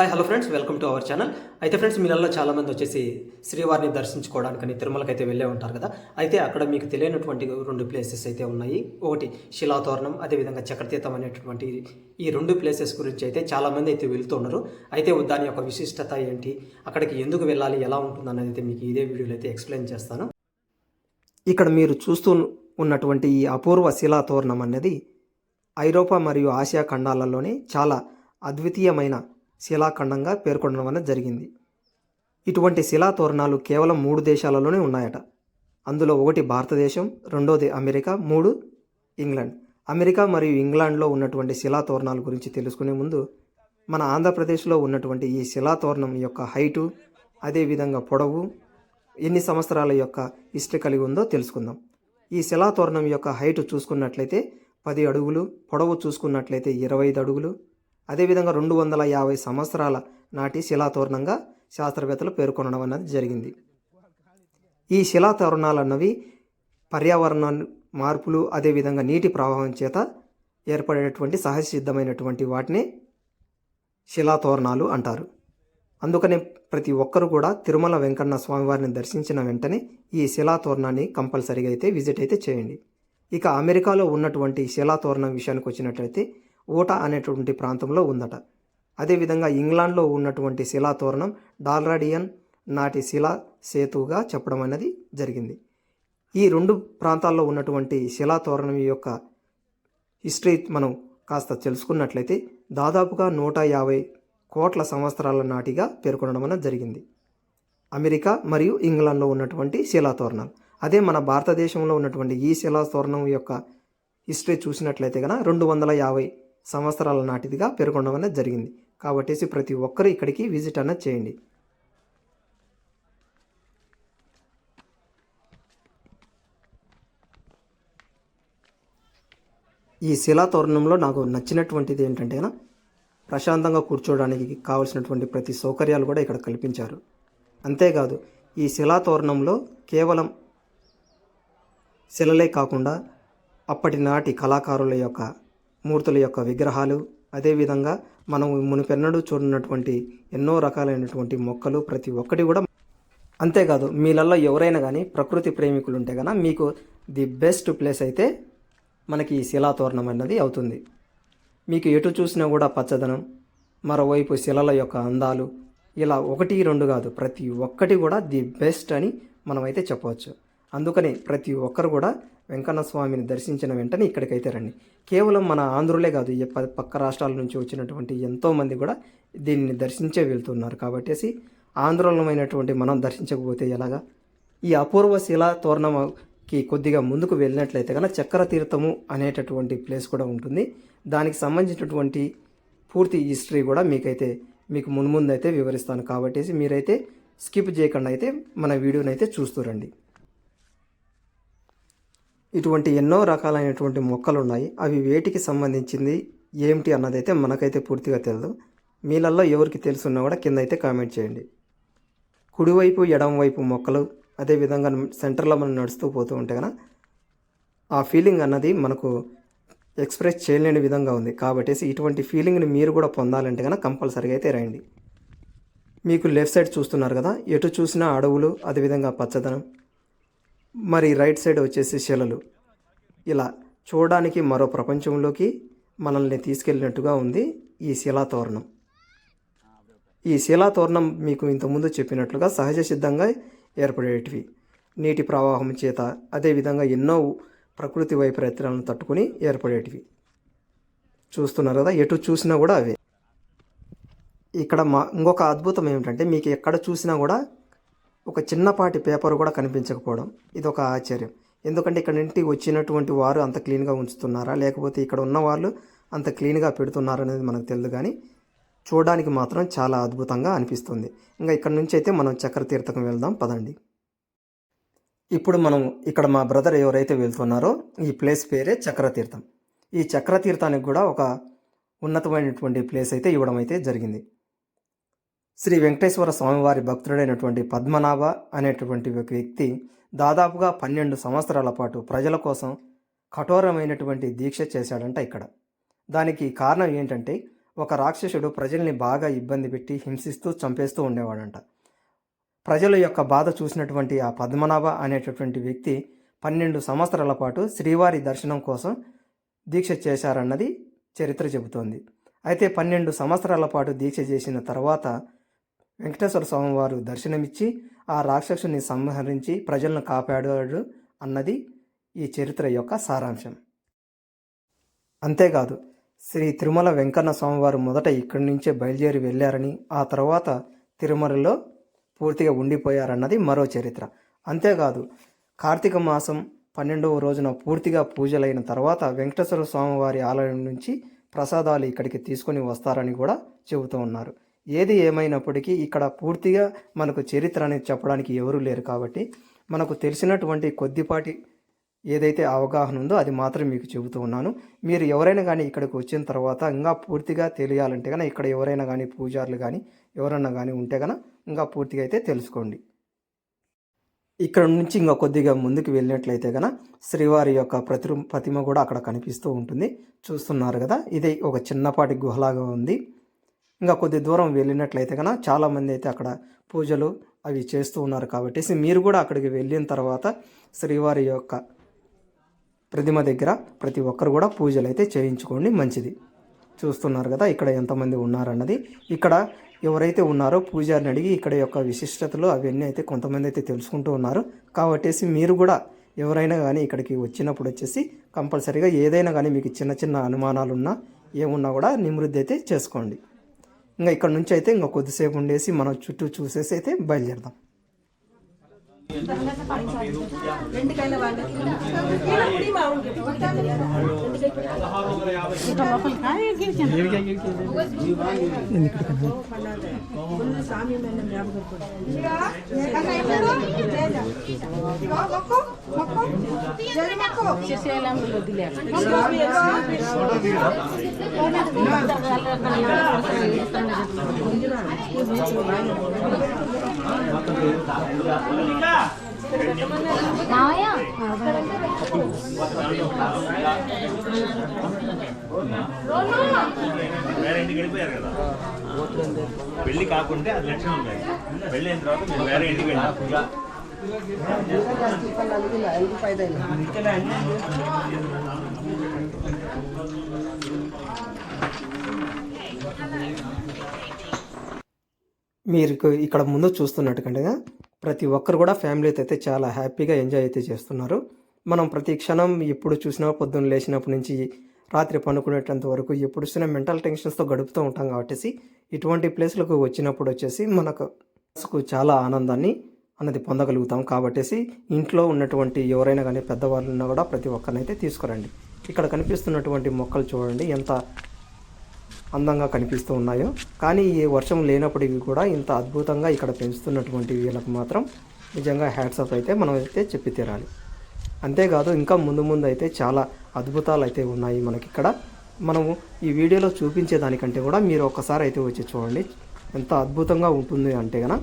Hi hello friends welcome to our channel అయితే friends మీలలో చాలామంది వచ్చేసి శ్రీవారిని దర్శించుకోవడానికని తిరుమలకి అయితే వెళ్ళే ఉంటారు కదా. అయితే అక్కడ మీకు తెలియనటువంటి రెండు ప్లేసెస్ అయితే ఉన్నాయి. ఒకటి శిలాతోరణం అదేవిధంగా చక్రతీర్థం అనేటటువంటి ఈ రెండు ప్లేసెస్ గురించి అయితే చాలామంది అయితే వెళ్తున్నారు అయితే దాని యొక్క విశిష్టత ఏంటి అక్కడికి ఎందుకు వెళ్ళాలి ఎలా ఉంటుంది అనేది అయితే మీకు ఇదే వీడియోలో అయితే ఎక్స్ప్లెయిన్ చేస్తాను. ఇక్కడ మీరు చూస్తూ ఉన్నటువంటి ఈ అపూర్వ శిలాతోరణం అనేది ఐరోపా మరియు ఆసియా ఖండాలలోనే చాలా అద్వితీయమైన శిలాఖండంగా పేర్కొనడం అనేది జరిగింది. ఇటువంటి శిలాతోరణాలు కేవలం మూడు దేశాలలోనే ఉన్నాయట. అందులో ఒకటి భారతదేశం రెండోది అమెరికా మూడు ఇంగ్లాండ్. అమెరికా మరియు ఇంగ్లాండ్లో ఉన్నటువంటి శిలాతోరణాల గురించి తెలుసుకునే ముందు మన ఆంధ్రప్రదేశ్లో ఉన్నటువంటి ఈ శిలాతోరణం యొక్క హైటు అదేవిధంగా పొడవు ఎన్ని సంవత్సరాల యొక్క హిస్టరీ కలిగి ఉందో తెలుసుకుందాం. ఈ శిలాతోరణం యొక్క హైట్ చూసుకున్నట్లయితే పది అడుగులు పొడవు చూసుకున్నట్లయితే ఇరవై ఐదు అడుగులు అదేవిధంగా రెండు వందల యాభై సంవత్సరాల నాటి శిలాతోరణంగా శాస్త్రవేత్తలు పేర్కొనడం అనేది జరిగింది. ఈ శిలాతోరణాలు అన్నవి పర్యావరణ మార్పులు అదేవిధంగా నీటి ప్రవాహం చేత ఏర్పడేటువంటి సహజ సిద్ధమైనటువంటి వాటిని శిలాతోరణాలు అంటారు. అందుకనే ప్రతి ఒక్కరు కూడా తిరుమల వెంకన్న స్వామివారిని దర్శించిన వెంటనే ఈ శిలాతోరణాన్ని కంపల్సరీగా అయితే విజిట్ అయితే చేయండి. ఇక అమెరికాలో ఉన్నటువంటి శిలాతోరణం విషయానికి వచ్చినట్లయితే ఓటా అనేటువంటి ప్రాంతంలో ఉందట. అదేవిధంగా ఇంగ్లాండ్లో ఉన్నటువంటి శిలాతోరణం డాల్రాడియన్ నాటి శిలా సేతుగా చెప్పడం అనేది జరిగింది. ఈ రెండు ప్రాంతాల్లో ఉన్నటువంటి శిలాతోరణం యొక్క హిస్టరీ మనం కాస్త తెలుసుకున్నట్లయితే దాదాపుగా నూట యాభై కోట్ల సంవత్సరాల నాటిగా పేర్కొనడం అనేది జరిగింది. అమెరికా మరియు ఇంగ్లాండ్లో ఉన్నటువంటి శిలాతోరణాలు అదే మన భారతదేశంలో ఉన్నటువంటి ఈ శిలాతోరణం యొక్క హిస్టరీ చూసినట్లయితే కనుక రెండు వందల యాభై సంవత్సరాల నాటిదిగా పేర్కొనడం అనేది జరిగింది. కాబట్టి ప్రతి ఒక్కరు ఇక్కడికి విజిట్ అనేది చేయండి. ఈ శిలాతోరణంలో నాకు నచ్చినటువంటిది ఏంటంటే ప్రశాంతంగా కూర్చోవడానికి కావలసినటువంటి ప్రతి సౌకర్యాలు కూడా ఇక్కడ కల్పించారు. అంతేకాదు ఈ శిలాతోరణంలో కేవలం శిలలే కాకుండా అప్పటి నాటి కళాకారుల యొక్క మూర్తుల యొక్క విగ్రహాలు. అదేవిధంగా మనం మునిపెన్నడూ చూడనటువంటి ఎన్నో రకాలైనటువంటి మొక్కలు ప్రతి ఒక్కటి కూడా అంతేకాదు మీలల్లో ఎవరైనా కానీ ప్రకృతి ప్రేమికులు ఉంటే కనుక మీకు ది బెస్ట్ ప్లేస్ అయితే మనకి ఈ శిలాతోరణం అన్నది అవుతుంది. మీకు ఎటు చూసినా కూడా పచ్చదనం మరోవైపు శిలల యొక్క అందాలు ఇలా ఒకటి రెండు కాదు ప్రతి ఒక్కటి కూడా ది బెస్ట్ అని మనమైతే చెప్పవచ్చు. అందుకని ప్రతి ఒక్కరు కూడా వెంకన్న స్వామిని దర్శించిన వెంటనే ఇక్కడికైతే రండి. కేవలం మన ఆంధ్రులే కాదు ఈ పక్క రాష్ట్రాల నుంచి వచ్చినటువంటి ఎంతోమంది కూడా దీన్ని దర్శించే వెళ్తున్నారు. కాబట్టేసి ఆంధ్రమైనటువంటి మనం దర్శించకపోతే ఎలాగా? ఈ అపూర్వ శిలా తోరణంకి కొద్దిగా ముందుకు వెళ్ళినట్లయితే కనుక చక్ర తీర్థము అనేటటువంటి ప్లేస్ కూడా ఉంటుంది. దానికి సంబంధించినటువంటి పూర్తి హిస్టరీ కూడా మీకైతే మీకు మున్ముందు అయితే వివరిస్తాను. కాబట్టి మీరైతే స్కిప్ చేయకుండా అయితే మన వీడియోని అయితే చూస్తూరండి ఇటువంటి ఎన్నో రకాలైనటువంటి మొక్కలు ఉన్నాయి అవి వేటికి సంబంధించింది ఏమిటి అన్నదైతే మనకైతే పూర్తిగా తెలియదు మీలల్లో ఎవరికి తెలుసున్నా కూడా కింద అయితే కామెంట్ చేయండి. కుడివైపు ఎడమవైపు మొక్కలు అదేవిధంగా సెంటర్లో మనం నడుస్తూ పోతూ ఉంటే కనుక ఆ ఫీలింగ్ అన్నది మనకు ఎక్స్ప్రెస్ చేయలేని విధంగా ఉంది. కాబట్టి ఇటువంటి ఫీలింగ్ని మీరు కూడా పొందాలంటే కనుక కంపల్సరీగా అయితే రండి. మీకు లెఫ్ట్ సైడ్ చూస్తున్నారు కదా. ఎటు చూసినా అడవులు అదేవిధంగా పచ్చదనం మరి రైట్ సైడ్ వచ్చేసి శిలలు. ఇలా చూడడానికి మరో ప్రపంచంలోకి మనల్ని తీసుకెళ్ళినట్టుగా ఉంది ఈ శిలాతోరణం ఈ శిలాతోరణం మీకు ఇంతకుముందు చెప్పినట్లుగా సహజ సిద్ధంగా ఏర్పడేటివి. నీటి ప్రవాహం చేత అదేవిధంగా ఎన్నో ప్రకృతి వైపరీత్యాలను తట్టుకుని ఏర్పడేటివి. చూస్తున్నారు కదా ఎటు చూసినా కూడా అవే. ఇక్కడ మా ఇంకొక అద్భుతం ఏమిటంటే మీకు ఎక్కడ చూసినా కూడా ఒక చిన్నపాటి పేపర్ కూడా కనిపించకపోవడం ఇది ఒక ఆశ్చర్యం. ఎందుకంటే ఇక్కడ ఇంటికి వచ్చినటువంటి వారు అంత క్లీన్గా ఉంచుతున్నారా? లేకపోతే ఇక్కడ ఉన్న వాళ్ళు అంత క్లీన్గా పెడుతున్నారా అనేది మనకు తెలియదు కానీ చూడడానికి మాత్రం చాలా అద్భుతంగా అనిపిస్తుంది. ఇంకా ఇక్కడ నుంచి అయితే మనం చక్రతీర్థకం వెళ్దాం పదండి. ఇప్పుడు మనం ఇక్కడ మా బ్రదర్ ఎవరైతే వెళ్తున్నారో ఈ ప్లేస్ పేరే చక్రతీర్థం. ఈ చక్రతీర్థానికి కూడా ఒక ఉన్నతమైనటువంటి ప్లేస్ అయితే ఇవ్వడం అయితే జరిగింది. శ్రీ వెంకటేశ్వర స్వామివారి భక్తుడైనటువంటి పద్మనాభ అనేటువంటి ఒక వ్యక్తి దాదాపుగా పన్నెండు సంవత్సరాల పాటు ప్రజల కోసం కఠోరమైనటువంటి దీక్ష చేశాడంట ఇక్కడ. దానికి కారణం ఏంటంటే ఒక రాక్షసుడు ప్రజల్ని బాగా ఇబ్బంది పెట్టి హింసిస్తూ చంపేస్తూ ఉండేవాడంట. ప్రజల యొక్క బాధ చూసినటువంటి ఆ పద్మనాభ అనేటటువంటి వ్యక్తి పన్నెండు సంవత్సరాల పాటు శ్రీవారి దర్శనం కోసం దీక్ష చేశారన్నది చరిత్ర చెబుతోంది. అయితే పన్నెండు సంవత్సరాల పాటు దీక్ష చేసిన తర్వాత వెంకటేశ్వర స్వామి వారు దర్శనమిచ్చి ఆ రాక్షసుని సంహరించి ప్రజలను కాపాడాడు అన్నది ఈ చరిత్ర యొక్క సారాంశం. అంతేకాదు శ్రీ తిరుమల వెంకన్న స్వామివారు మొదట ఇక్కడి నుంచే బయలుదేరి వెళ్ళారని ఆ తర్వాత తిరుమలలో పూర్తిగా ఉండిపోయారన్నది మరో చరిత్ర. అంతేకాదు కార్తీక మాసం పన్నెండవ రోజున పూర్తిగా పూజలైన తర్వాత వెంకటేశ్వర స్వామివారి ఆలయం నుంచి ప్రసాదాలు ఇక్కడికి తీసుకొని వస్తారని కూడా చెబుతూ ఉన్నారు. ఏది ఏమైనప్పటికీ ఇక్కడ పూర్తిగా మనకు చరిత్ర అనేది చెప్పడానికి ఎవరూ లేరు కాబట్టి మనకు తెలిసినటువంటి కొద్దిపాటి ఏదైతే అవగాహన ఉందో అది మాత్రం మీకు చెబుతూ ఉన్నాను. మీరు ఎవరైనా కానీ ఇక్కడికి వచ్చిన తర్వాత ఇంకా పూర్తిగా తెలియాలంటే కనుక ఇక్కడ ఎవరైనా కానీ పూజారులు కానీ ఎవరైనా కానీ ఉంటే కనుక ఇంకా పూర్తిగా అయితే తెలుసుకోండి. ఇక్కడ నుంచి ఇంకా కొద్దిగా ముందుకు వెళ్ళినట్లయితే కనుక శ్రీవారి యొక్క ప్రతి ప్రతిమ కూడా అక్కడ కనిపిస్తూ ఉంటుంది. చూస్తున్నారు కదా ఇది ఒక చిన్నపాటి గుహలాగా ఉంది. ఇంకా కొద్ది దూరం వెళ్ళినట్లయితే కనుక చాలామంది అయితే అక్కడ పూజలు అవి చేస్తూ ఉన్నారు కాబట్టి. మీరు కూడా అక్కడికి వెళ్ళిన తర్వాత శ్రీవారి యొక్క ప్రతిమ దగ్గర ప్రతి ఒక్కరు కూడా పూజలు అయితే చేయించుకోండి. మంచిది. చూస్తున్నారు కదా ఇక్కడ ఎంతమంది ఉన్నారన్నది. ఇక్కడ ఎవరైతే ఉన్నారో పూజారిని అడిగి ఇక్కడ యొక్క విశిష్టతలు అవన్నీ అయితే కొంతమంది అయితే తెలుసుకుంటూ ఉన్నారు. కాబట్టి మీరు కూడా ఎవరైనా కానీ ఇక్కడికి వచ్చినప్పుడు వచ్చేసి కంపల్సరీగా ఏదైనా కానీ మీకు చిన్న చిన్న అనుమానాలు ఉన్నా ఏమున్నా కూడా నిమృద్ధి అయితే చేసుకోండి. ఇంకా ఇక్కడ నుంచి అయితే ఇంకా కొద్దిసేపు ఉండేసి మనం చుట్టూ చూసేసి అయితే బయలుదేరదాం. మావయ్య వేరే ఇంటికి వెళ్ళిపోయారు కదా పెళ్ళి కాకుంటే అది లక్షణం ఉంది పెళ్ళి అయిన తర్వాత మీరు వేరే ఇంటికి వెళ్ళారు మీరు ఇక్కడ ముందు చూస్తున్నట్టుగా ప్రతి ఒక్కరు కూడా ఫ్యామిలీతో అయితే చాలా హ్యాపీగా ఎంజాయ్ అయితే చేస్తున్నారు. మనం ప్రతి క్షణం ఎప్పుడు చూసినా పొద్దున్న లేచినప్పటి నుంచి రాత్రి పనుకునేటంత వరకు ఎప్పుడు చూసినా మెంటల్ టెన్షన్స్తో గడుపుతూ ఉంటాం కాబట్టి ఇటువంటి ప్లేస్లకు వచ్చినప్పుడు వచ్చేసి మనకు మనసుకు చాలా ఆనందాన్ని అన్నది పొందగలుగుతాం కాబట్టి ఇంట్లో ఉన్నటువంటి ఎవరైనా కానీ పెద్దవాళ్ళు ఉన్నా కూడా ప్రతి ఒక్కరినైతే తీసుకురండి. ఇక్కడ కనిపిస్తున్నటువంటి మొక్కలు చూడండి ఎంత అందంగా కనిపిస్తూ ఉన్నాయో. కానీ ఈ వర్షం లేనప్పటికీ కూడా ఇంత అద్భుతంగా ఇక్కడ పెంచుతున్నటువంటి వీళ్ళకు మాత్రం నిజంగా హ్యాట్సప్ అయితే మనం అయితే చెప్పి తీరాలి. అంతేకాదు ఇంకా ముందు ముందు అయితే చాలా అద్భుతాలు అయితే ఉన్నాయి మనకిక్కడ మనము ఈ వీడియోలో చూపించేదానికంటే కూడా మీరు ఒక్కసారి అయితే వచ్చి చూడండి. ఎంత అద్భుతంగా ఉంటుంది అంటే గన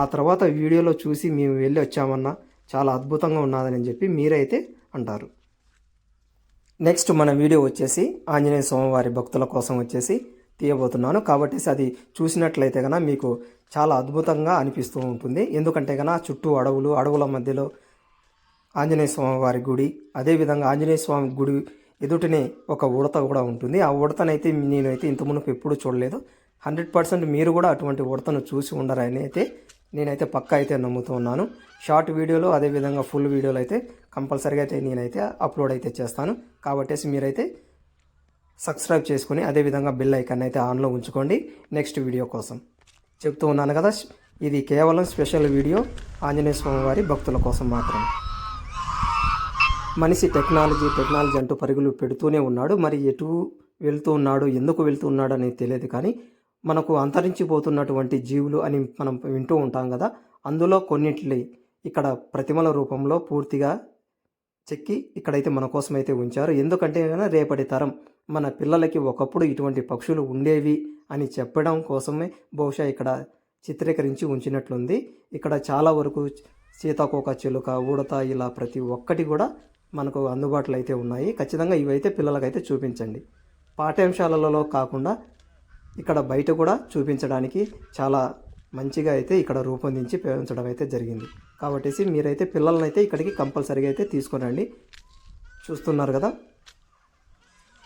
ఆ తర్వాత వీడియోలో చూసి మేము వెళ్ళి వచ్చామన్నా చాలా అద్భుతంగా ఉన్నదని చెప్పి మీరైతే అంటారు. నెక్స్ట్ మన వీడియో వచ్చేసి ఆంజనేయ స్వామివారి భక్తుల కోసం వచ్చేసి తీయబోతున్నాను. కాబట్టి అది చూసినట్లయితే కనుక మీకు చాలా అద్భుతంగా అనిపిస్తూ ఉంటుంది. ఎందుకంటే కనుక చుట్టూ అడవులు అడవుల మధ్యలో ఆంజనేయ స్వామి వారి గుడి అదేవిధంగా ఆంజనేయ స్వామి గుడి ఎదుటనే ఒక ఉడత కూడా ఉంటుంది. ఆ ఉడతనైతే నేనైతే ఇంత మునుపు ఎప్పుడు చూడలేదు. హండ్రెడ్ పర్సెంట్ మీరు కూడా అటువంటి ఉడతను చూసి ఉండరని అయితే నేనైతే పక్కా అయితే నమ్ముతూ ఉన్నాను. షార్ట్ వీడియోలో అదేవిధంగా ఫుల్ వీడియోలు అయితే కంపల్సరీగా అయితే నేనైతే అప్లోడ్ అయితే చేస్తాను. కాబట్టి మీరైతే సబ్స్క్రైబ్ చేసుకుని అదేవిధంగా బిల్ ఐకాన్ అయితే ఆన్లో ఉంచుకోండి. నెక్స్ట్ వీడియో కోసం. చెప్తూ ఉన్నాను కదా ఇది కేవలం స్పెషల్ వీడియో. ఆంజనేయ స్వామి వారి భక్తుల కోసం మాత్రమే. మనిషి టెక్నాలజీ టెక్నాలజీ అంటూ పరుగులు పెడుతూనే ఉన్నాడు. మరి ఎటు వెళ్తూ ఉన్నాడు ఎందుకు వెళ్తూ ఉన్నాడు అనేది తెలియదు కానీ మనకు అంతరించిపోతున్నటువంటి జీవులు అని మనం వింటూ ఉంటాం కదా అందులో కొన్నింటిని ఇక్కడ ప్రతిమల రూపంలో పూర్తిగా చెక్కి ఇక్కడైతే మన కోసం అయితే ఉంచారు. ఎందుకంటే రేపటి తరం మన పిల్లలకి ఒకప్పుడు ఇటువంటి పక్షులు ఉండేవి అని చెప్పడం కోసమే బహుశా ఇక్కడ చిత్రీకరించి ఉంచినట్లుంది. ఇక్కడ చాలా వరకు సీతాకోక చిలుక ఉడత ఇలా ప్రతి ఒక్కటి కూడా మనకు అందుబాటులో అయితే ఉన్నాయి. ఖచ్చితంగా ఇవైతే పిల్లలకైతే చూపించండి. పాఠ్యాంశాలలో కాకుండా ఇక్కడ బయట కూడా చూపించడానికి చాలా మంచిగా అయితే ఇక్కడ రూపొందించి పెంచడం అయితే జరిగింది. కాబట్టి మీరైతే పిల్లల్ని అయితే ఇక్కడికి కంపల్సరీగా అయితే తీసుకొని రండి చూస్తున్నారు కదా?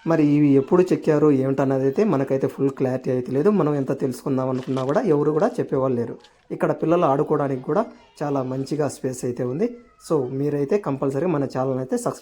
మరి ఇవి ఎప్పుడు చెక్కారు ఏమిటన్నది అయితే మనకైతే ఫుల్ క్లారిటీ అయితే లేదు. మనం ఎంత తెలుసుకుందాం అనుకున్నా కూడా ఎవరు కూడా చెప్పేవాళ్ళు లేరు. ఇక్కడ పిల్లలు ఆడుకోవడానికి కూడా చాలా మంచిగా స్పేస్ అయితే ఉంది. సో మీరైతే కంపల్సరీ మన ఛానల్ అయితే సబ్స్క్రైబ్